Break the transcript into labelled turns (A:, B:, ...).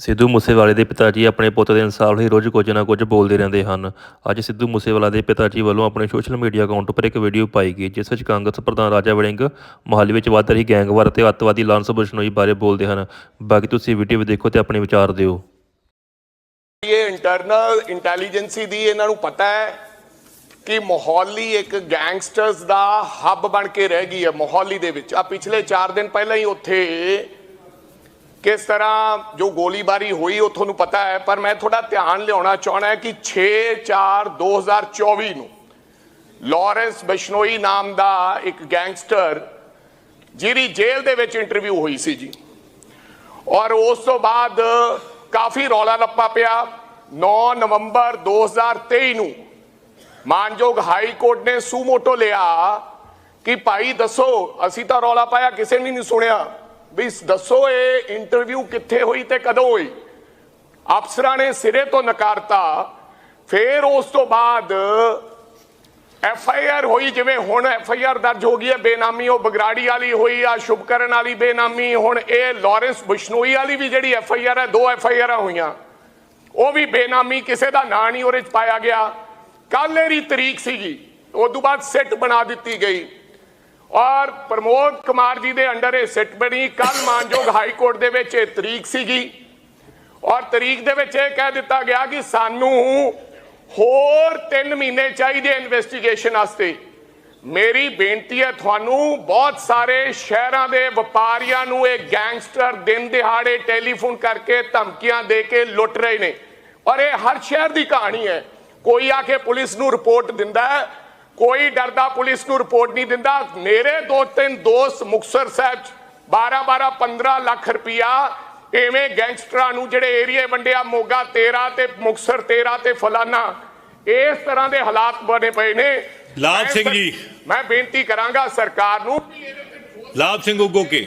A: ਸਿੱਧੂ ਮੂਸੇਵਾਲੇ ਦੇ ਪਿਤਾ ਜੀ ਆਪਣੇ ਪੁੱਤ ਦੇ ਇਨਸਾਫ ਲਈ ਰੋਜ਼ ਕੁਝ ਨਾ ਕੁਝ ਬੋਲਦੇ ਰਹਿੰਦੇ ਹਨ। ਅੱਜ ਸਿੱਧੂ ਮੂਸੇਵਾਲਾ ਦੇ ਪਿਤਾ ਜੀ ਵੱਲੋਂ ਆਪਣੇ ਸੋਸ਼ਲ ਮੀਡੀਆ ਅਕਾਊਂਟ ਉੱਪਰ ਇੱਕ ਵੀਡੀਓ ਪਾਈ ਗਈ, ਜਿਸ ਵਿੱਚ ਕਾਂਗਰਸ ਪ੍ਰਧਾਨ ਰਾਜਾ ਵੜਿੰਗ ਮੋਹਾਲੀ ਵਿੱਚ ਵੱਧ ਰਹੀ ਗੈਂਗਵਾਰ ਅਤੇ ਅੱਤਵਾਦੀ ਲਾਂਸ ਬਸ਼ਨੋਈ ਬਾਰੇ ਬੋਲਦੇ ਹਨ। ਬਾਕੀ ਤੁਸੀਂ ਵੀਡੀਓ ਵੀ ਦੇਖੋ ਤੇ ਆਪਣੇ ਵਿਚਾਰ ਦਿਓ।
B: ਇਹ ਇੰਟਰਨਲ ਇੰਟੈਲੀਜੈਂਸੀ ਦੀ ਇਹਨਾਂ ਨੂੰ ਪਤਾ ਹੈ ਕਿ ਮੋਹਾਲੀ ਇੱਕ ਗੈਂਗਸਟਰਸ ਦਾ ਹੱਬ ਬਣ ਕੇ ਰਹਿ ਗਈ ਹੈ, ਮੋਹਾਲੀ ਦੇ ਵਿੱਚ। ਆ ਪਿਛਲੇ 4 ਦਿਨ ਪਹਿਲਾਂ ਹੀ ਉੱਥੇ ਕਿਸ ਤਰ੍ਹਾਂ ਜੋ ਗੋਲੀਬਾਰੀ ਹੋਈ ਉਹ ਤੁਹਾਨੂੰ ਪਤਾ ਹੈ, ਪਰ ਮੈਂ ਥੋੜਾ ਧਿਆਨ ਲਿਆਉਣਾ ਚਾਹਣਾ ਹੈ ਕਿ 6 4 2024 ਨੂੰ ਲਾਰੈਂਸ ਬਿਸ਼ਨੋਈ ਨਾਮ ਦਾ ਇੱਕ ਗੈਂਗਸਟਰ, ਜਿਹਦੀ ਜੇਲ੍ਹ ਦੇ ਵਿੱਚ ਇੰਟਰਵਿਊ ਹੋਈ ਸੀ ਜੀ। ਔਰ ਉਸ ਤੋਂ ਬਾਅਦ ਕਾਫੀ ਰੌਲਾ ਲੱਪਾ ਪਿਆ। 9 ਨਵੰਬਰ 2023 ਨੂੰ ਮਾਨਯੋਗ ਹਾਈ ਕੋਰਟ ਨੇ ਸੂਮੋਟੋ ਲਿਆ ਕਿ ਭਾਈ ਦੱਸੋ, ਅਸੀਂ ਤਾਂ ਰੌਲਾ ਪਾਇਆ, ਕਿਸੇ ਨੇ ਨਹੀਂ ਸੁਣਿਆ। ਵੀ ਦੱਸੋ ਇਹ ਇੰਟਰਵਿਊ ਕਿੱਥੇ ਹੋਈ ਤੇ ਕਦੋਂ ਹੋਈ? ਅਫਸਰਾਂ ਨੇ ਸਿਰੇ ਤੋਂ ਨਕਾਰਤਾ, ਫਿਰ ਉਸ ਤੋਂ ਬਾਅਦ ਐਫ ਆਈ ਆਰ ਹੋਈ ਜਿਵੇਂ ਹੁਣ ਐਫ ਆਈ ਆਰ ਦਰਜ ਹੋ ਗਈ ਹੈ, ਬੇਨਾਮੀ ਉਹ ਬਗਰਾੜੀ ਵਾਲੀ ਹੋਈ ਆ, ਸ਼ੁਭਕਰਨ ਵਾਲੀ ਬੇਨਾਮੀ, ਹੁਣ ਇਹ ਲਾਰੈਂਸ ਬਿਸ਼ਨੋਈ ਵਾਲੀ ਵੀ ਜਿਹੜੀ ਐਫ ਆਈ ਆਰ ਹੈ, ਦੋ ਐਫ ਆਈ ਆਰਾਂ ਹੋਈਆਂ। ਉਹ ਵੀ ਬੇਨਾਮੀ ਕਿਸੇ ਦਾ ਨਾਂ ਨਹੀਂ ਉਹਦੇ ਚ ਪਾਇਆ ਗਿਆ। ਕੱਲ੍ਹ ਇਹਦੀ ਤਰੀਕ ਸੀਗੀ ਉਸ ਤੋਂ ਬਾਅਦ ਸਿੱਟ ਬਣਾ ਦਿੱਤੀ ਗਈ। ਔਰ ਪ੍ਰਮੋਦ ਕੁਮਾਰ ਜੀ ਦੇ ਅੰਡਰ ਇਹ ਸਿੱਟ ਬਣੀ ਕੱਲ ਮਾਨਯੋਗ ਹਾਈ ਕੋਰਟ ਦੇ ਵਿੱਚ ਇਹ ਤਰੀਕ ਸੀਗੀ। ਔਰ ਤਰੀਕ ਦੇ ਵਿੱਚ ਇਹ ਕਹਿ ਦਿੱਤਾ ਗਿਆ ਕਿ ਸਾਨੂੰ ਹੋਰ 3 ਮਹੀਨੇ ਚਾਹੀਦੇ ਇਨਵੈਸਟੀਗੇਸ਼ਨ ਵਾਸਤੇ। ਮੇਰੀ ਬੇਨਤੀ ਹੈ ਤੁਹਾਨੂੰ, ਬਹੁਤ ਸਾਰੇ ਸ਼ਹਿਰਾਂ ਦੇ ਵਪਾਰੀਆਂ ਨੂੰ ਇਹ ਗੈਂਗਸਟਰ ਦਿਨ ਦਿਹਾੜੇ ਟੈਲੀਫੋਨ ਕਰਕੇ ਧਮਕੀਆਂ ਦੇ ਕੇ ਲੁੱਟ ਰਹੇ ਨੇ। ਔਰ ਇਹ ਹਰ ਸ਼ਹਿਰ ਦੀ ਕਹਾਣੀ ਹੈ। ਕੋਈ ਆ ਕੇ ਪੁਲਿਸ ਨੂੰ ਰਿਪੋਰਟ ਦਿੰਦਾ ਹੈ ਕੋਈ ਡਰਦਾ ਪੁਲਿਸ ਨੂੰ ਰਿਪੋਰਟ ਨਹੀਂ ਦਿੰਦਾ। ਮੇਰੇ ਦੋ ਤਿੰਨ ਦੋਸਤ ਮੁਕਸਰ ਸਾਹਿਬ 'ਚ 12 12 15 ਲੱਖ ਰੁਪਇਆ ਐਵੇਂ ਗੈਂਗਸਟਰਾਂ ਨੂੰ ਜਿਹੜੇ ਏਰੀਏ ਵੰਡਿਆ ਮੋਗਾ 13 ਤੇ ਮੁਕਸਰ 13 ਤੇ ਫਲਾਨਾ ਇਸ ਤਰ੍ਹਾਂ ਦੇ ਹਾਲਾਤ ਬਣੇ ਪਏ ਨੇ। ਮੈਂ
C: ਸਿੰਘ ਜੀ।
B: ਮੈਂ ਬੇਨਤੀ ਕਰਾਂਗਾ ਸਰਕਾਰ ਨੂੰ
C: ਲਾਭ ਸਿੰਘ ਉਗੋਕੇ